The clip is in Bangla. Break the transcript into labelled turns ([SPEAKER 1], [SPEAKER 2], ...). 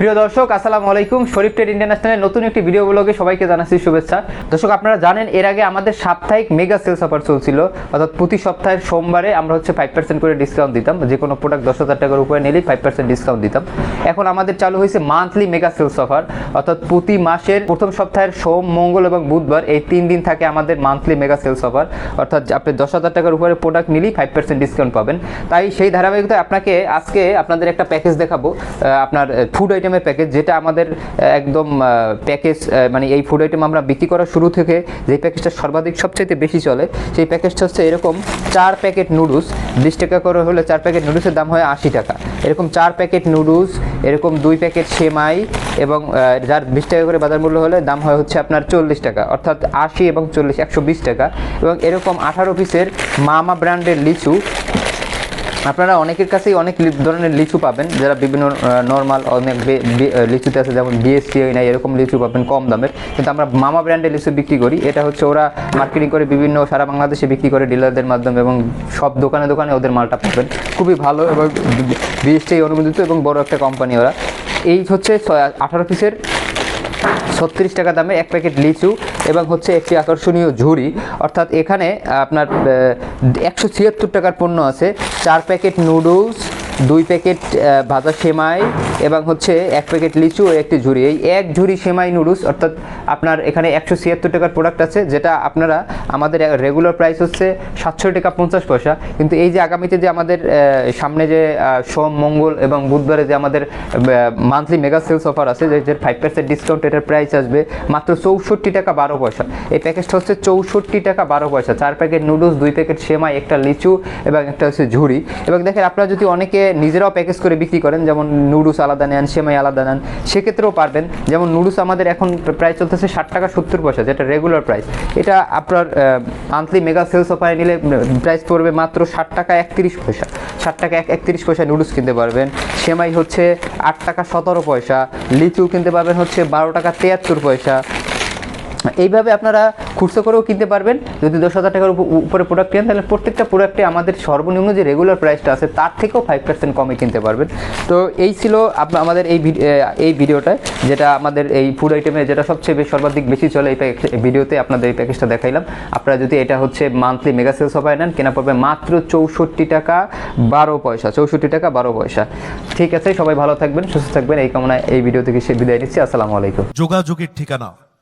[SPEAKER 1] প্রিয় দর্শক, আসসালামু আলাইকুম। শরীফ ট্রেড ইন্টারন্যাশনালের নতুন একটি ভিডিও ব্লগে সবাইকে জানাচ্ছি শুভেচ্ছা। দর্শক, আপনারা জানেন, এর আগে আমাদের সাপ্তাহিক মেগা সেলস অফার চলছিল। অর্থাৎ প্রতি সপ্তাহের সোমবারে আমরা হচ্ছে ফাইভ পার্সেন্ট করে ডিসকাউন্ট দিতাম। যে কোনো প্রোডাক্ট দশ হাজার টাকার উপরে নিলেই ফাইভ পার্সেন্ট ডিসকাউন্ট দিতাম। এখন আমাদের চালু হয়েছে মান্থলি মেগা সেলস অফার অর্থাৎ প্রতি মাসের প্রথম সপ্তাহের সোম, মঙ্গল এবং বুধবার এই তিন দিন থাকে আমাদের মান্থলি মেগা সেলস অফার অর্থাৎ আপনি দশ হাজার টাকার উপরে প্রোডাক্ট নিলেই ফাইভ পার্সেন্ট ডিসকাউন্ট পাবেন। তাই সেই ধারাবাহিকতায় আপনাকে আজকে আপনাদের একটা প্যাকেজ দেখাবো। আপনার ফুড আইটেমের প্যাকেজ যেটা আমাদের একদম প্যাকেজ মানে এই ফুড আইটেম আমরা বিক্রি করার শুরু থেকে যে প্যাকেজটা সর্বাধিক সবচেয়ে বেশি চলে, সেই প্যাকেজটা হচ্ছে এরকম চার প্যাকেট নুডলস বিশ টাকা করে হলে চার প্যাকেট নুডলসের দাম হয় আশি টাকা। এরকম চার প্যাকেট নুডলস এরকম দুই প্যাকেট সেমাই এবং যার বিশ টাকা করে বাজার মূল্য হলে দাম হয় হচ্ছে আপনার চল্লিশ টাকা, অর্থাৎ আশি এবং চল্লিশ, একশো বিশ টাকা। এবং এরকম আঠারো পিসের মামা ব্র্যান্ডের লিচু আপনারা অনেকের কাছেই অনেক ধরনের লিচু পাবেন, যারা বিভিন্ন নর্মাল অনেক লিচুতে আছে, যেমন বিএসটি নাই এরকম লিচু পাবেন কম দামের। কিন্তু আমরা মামা ব্র্যান্ডের লিচু বিক্রি করি। এটা হচ্ছে ওরা মার্কেটিং করে বিভিন্ন সারা বাংলাদেশে বিক্রি করে ডিলারদের মাধ্যমে এবং সব দোকানে দোকানে ওদের মালটা পাবেন। খুবই ভালো এবং বিএসটি অনুমোদিত এবং বড় একটা কোম্পানি ওরা। এই হচ্ছে আঠারো পিসের ছত্রিশ টাকা দামে এক প্যাকেট লিচু। এবং হচ্ছে একটি আকর্ষণীয় ঝুড়ি। অর্থাৎ এখানে আপনার একশো ছিয়াত্তর টাকার পণ্য আছে। চার প্যাকেট নুডলস দুই প্যাকেট ভাজা সেমাই এবং হচ্ছে এক প্যাকেট লিচু ও একটি ঝুড়ি এই এক ঝুড়ি সেমাই নুডলস, অর্থাৎ আপনার এখানে একশো ছিয়াত্তর টাকার প্রোডাক্ট আছে, যেটা আপনারা আমাদের রেগুলার প্রাইস হচ্ছে সাতশো টাকা পঞ্চাশ পয়সা। কিন্তু এই যে আগামীতে যে আমাদের সামনে যে সোম, মঙ্গল এবং বুধবারে যে আমাদের মান্থলি মেগা সেলস অফার আছে, যে ফাইভ পার্সেন্ট ডিসকাউন্ট এটার প্রাইস আসবে, মাত্র চৌষট্টি টাকা বারো পয়সা। এই প্যাকেজটা হচ্ছে চৌষট্টি টাকা বারো পয়সা। চার প্যাকেট নুডলস, দুই প্যাকেট সেমাই, একটা লিচু এবং একটা হচ্ছে ঝুড়ি এবং দেখেন, আপনারা যদি অনেকে নিজেরাও প্যাকেজ করে বিক্রি করেন, যেমন নুডলস আলাদা নেন, সেমাই আলাদা নেন, সেক্ষেত্রেও পারবেন। যেমন নুডলস আমাদের এখন প্রাইস চলতেছে ষাট টাকা সত্তর পয়সা, যেটা রেগুলার প্রাইস এটা আপনার মান্থলি মেগা সেলস অফারে নিলে প্রাইস পড়বে মাত্র ষাট টাকা একত্রিশ পয়সা। ষাট টাকা এক, একত্রিশ পয়সা নুডলস কিনতে পারবেন। সেমাই হচ্ছে আট টাকা সতেরো পয়সা। লিচু কিনতে পারবেন হচ্ছে বারো টাকা তিয়াত্তর পয়সা। এইভাবে আপনারা খুচরো করেও কিনতে পারবেন। যদি দশ হাজার টাকার উপ- উপরে প্রোডাক্ট কেন তাহলে প্রত্যেকটা প্রোডাক্টে আমাদের সর্বনিম্ন যে রেগুলার প্রাইসটা আছে, তার থেকেও ফাইভ পার্সেন্ট কমে কিনতে পারবেন। তো এই ছিল আমাদের এই এই ভিডিওটায় যেটা আমাদের এই ফুড আইটেমে যেটা সবচেয়ে সর্বাধিক বেশি চলে এই এই ভিডিওতে আপনাদের এই প্যাকেজটা দেখাইলাম। আপনারা যদি এটা হচ্ছে মান্থলি মেগা সেলস অফারে নেন, কেনা পড়বে মাত্র চৌষট্টি টাকা বারো পয়সা, চৌষট্টি টাকা বারো পয়সা। ঠিক আছে, সবাই ভালো থাকবেন, সুস্থ থাকবেন। এই কামনায় এই ভিডিও থেকে সে বিদায় নিচ্ছি। আসসালামু আলাইকুম।
[SPEAKER 2] যোগাযোগের ঠিকানা